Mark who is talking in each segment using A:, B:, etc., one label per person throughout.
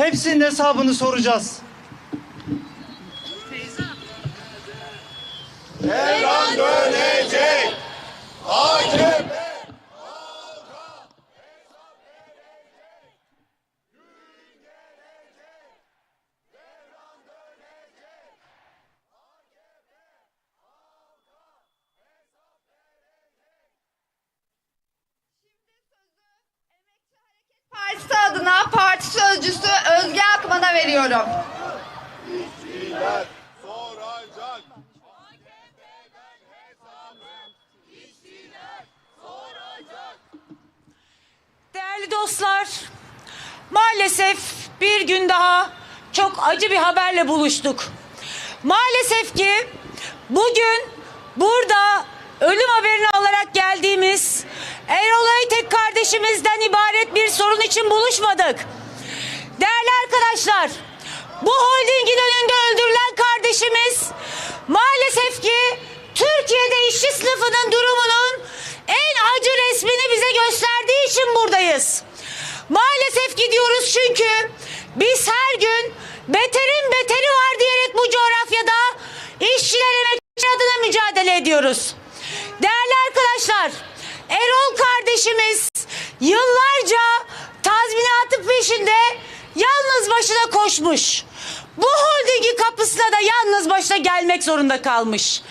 A: hepsinin hesabını soracağız.
B: Devran dönecek.
C: Veriyorum.
D: Değerli dostlar, maalesef bir gün daha çok acı bir haberle buluştuk. Maalesef ki bugün burada ölüm haberini alarak geldiğimiz Erol Aytek kardeşimizden ibaret bir sorun için buluşmadık. Değerli arkadaşlar, bu holdingin önünde öldürülen kardeşimiz maalesef ki Türkiye'de işçi sınıfının durumunun en acı resmini bize gösterdiği için buradayız. Maalesef gidiyoruz çünkü biz her gün beterin beteri var diyerek bu coğrafyada işçiler emekçiler adına mücadele ediyoruz. Değerli arkadaşlar, Erol kardeşimiz yıllarca tazminatı peşinde yalnız başına koşmuş. Bu holdingin kapısına da yalnız başına gelmek zorunda kalmış.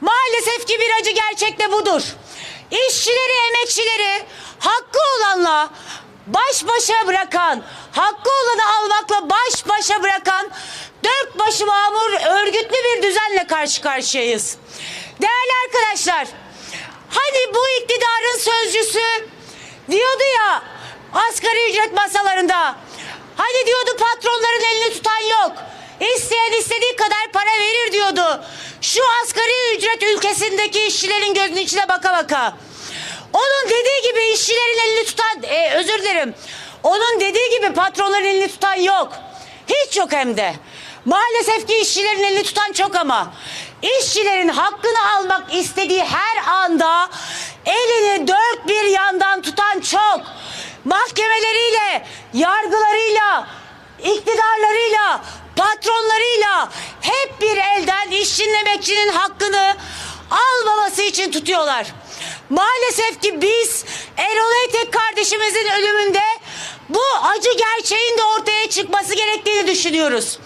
D: Maalesef ki bir acı gerçek de budur. İşçileri, emekçileri hakkı olanla baş başa bırakan, hakkı olanı almakla baş başa bırakan dört başı mamur örgütlü bir düzenle karşı karşıyayız. Değerli arkadaşlar, hani bu iktidarın sözcüsü diyordu ya asgari ücret masalarında hani diyordu patronların elini tutan yok. İsteyen istediği kadar para verir diyordu. Şu asgari ücret ülkesindeki işçilerin gözünün içine baka baka. Onun dediği gibi işçilerin elini tutan, e, özür dilerim. Onun dediği gibi patronların elini tutan yok. Hiç yok hem de. Maalesef ki işçilerin elini tutan çok ama. İşçilerin hakkını almak istediği her anda elini dört bir yandan tutan çok. Mahkemeleriyle, yargılarıyla, iktidarlarıyla, patronlarıyla hep bir elden işçinin emekçinin hakkını almaması için tutuyorlar. Maalesef ki biz Erol Eytek kardeşimizin ölümünde bu acı gerçeğin de ortaya çıkması gerektiğini düşünüyoruz.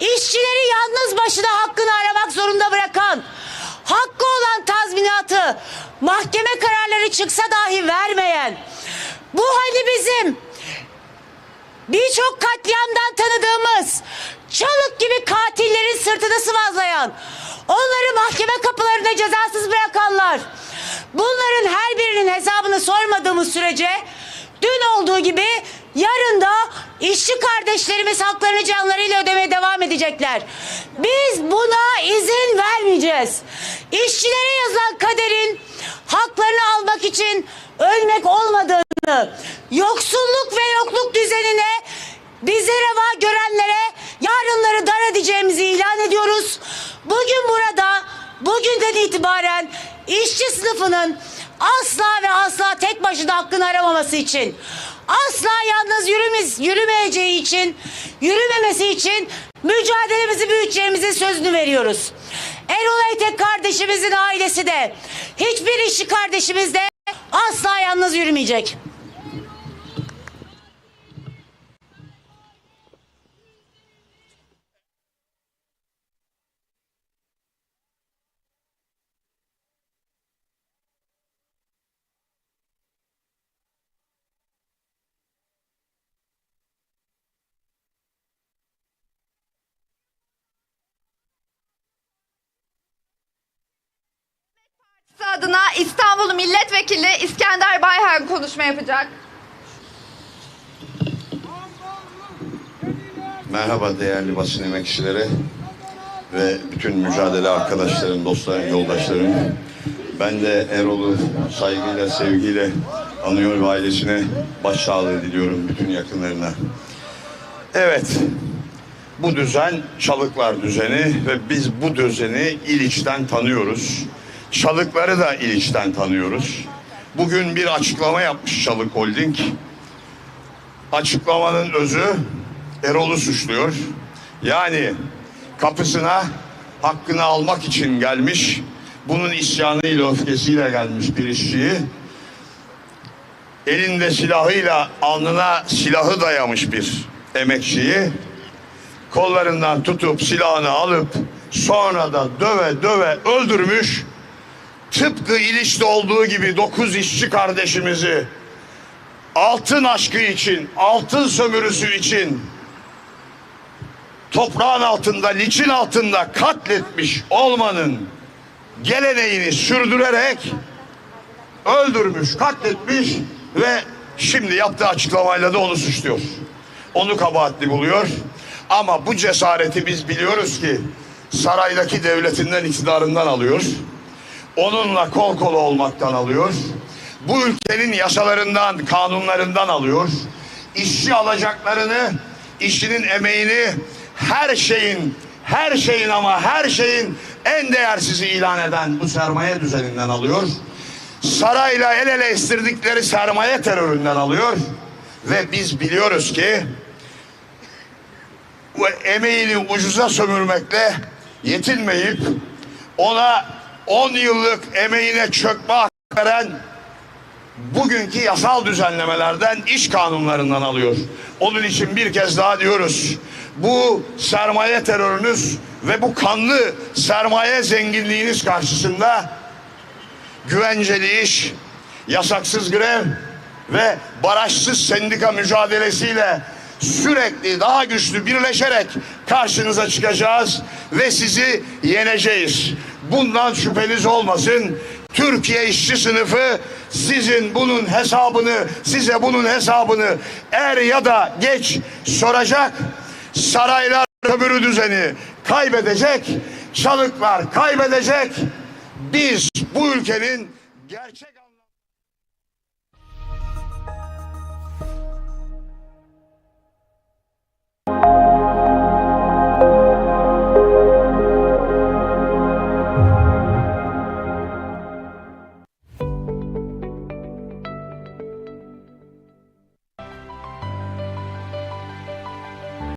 D: İşçileri yalnız başına hakkını aramak zorunda bırakan, hakkı olan tazminatı mahkeme kararları çıksa dahi vermeyen, bu hani bizim birçok katliamdan tanıdığımız çalık gibi katillerin sırtını sıvazlayan, onları mahkeme kapılarında cezasız bırakanlar, bunların her birinin hesabını sormadığımız sürece dün olduğu gibi yarın da işçi kardeşlerimiz haklarını canlarıyla ödemeye devam edecekler. Biz buna izin vermeyeceğiz. İşçilere yazılan kaderin haklarını almak için ölmek olmadığını, yoksulluk ve yokluk düzenine bize reva görenlere yarınları dar edeceğimizi ilan ediyoruz. Bugün burada, bugünden itibaren işçi sınıfının asla ve asla tek başına hakkını aramaması için, asla yalnız yürümez, yürümeyeceği için, yürümemesi için mücadelemizi büyüteceğimizin sözünü veriyoruz. Erol Eytek kardeşimizin ailesi de, hiçbir işçi kardeşimiz de asla yalnız yürümeyecek.
C: Adına İstanbul Milletvekili İskender Bayhan konuşma yapacak.
B: Merhaba değerli basın emekçileri ve bütün mücadele arkadaşlarım, dostlarım, yoldaşlarım. Ben de Erol'u saygıyla, sevgiyle anıyor ve ailesine başsağlığı diliyorum bütün yakınlarına. Evet, bu düzen Çalıklar düzeni ve biz bu düzeni İliç'ten tanıyoruz. Çalıkları da İliç'ten tanıyoruz. Bugün bir açıklama yapmış Çalık Holding. Açıklamanın özü Erol'u suçluyor. Yani kapısına hakkını almak için gelmiş, bunun isyanıyla, öfkesiyle gelmiş bir işçiyi, elinde silahıyla alnına silahı dayamış bir emekçiyi, kollarından tutup silahını alıp sonra da döve döve öldürmüş, tıpkı ilişte olduğu gibi dokuz işçi kardeşimizi altın aşkı için, altın sömürüsü için toprağın altında, liçin altında katletmiş olmanın geleneğini sürdürerek öldürmüş, katletmiş ve şimdi yaptığı açıklamayla da onu suçluyor. Onu kabahatli buluyor. Ama bu cesareti biz biliyoruz ki saraydaki devletinden, iktidarından alıyor. Onunla kol kola olmaktan alıyor. Bu ülkenin yasalarından, kanunlarından alıyor. İşçi alacaklarını, işçinin emeğini, her şeyin, her şeyin ama her şeyin en değersizi ilan eden bu sermaye düzeninden alıyor. Sarayla el ele estirdikleri sermaye teröründen alıyor. Ve biz biliyoruz ki bu emeğini ucuza sömürmekle yetinmeyip ona 10 yıllık emeğine çökme hak veren bugünkü yasal düzenlemelerden iş kanunlarından alıyor. Onun için bir kez daha diyoruz. Bu sermaye terörünüz ve bu kanlı sermaye zenginliğiniz karşısında güvenceli iş, yasaksız grev ve barajsız sendika mücadelesiyle sürekli daha güçlü birleşerek karşınıza çıkacağız ve sizi yeneceğiz. Bundan şüpheniz olmasın. Türkiye işçi sınıfı sizin bunun hesabını, size bunun hesabını er ya da geç soracak. Saraylar kömürü düzeni kaybedecek, çalıklar kaybedecek. Biz bu ülkenin gerçek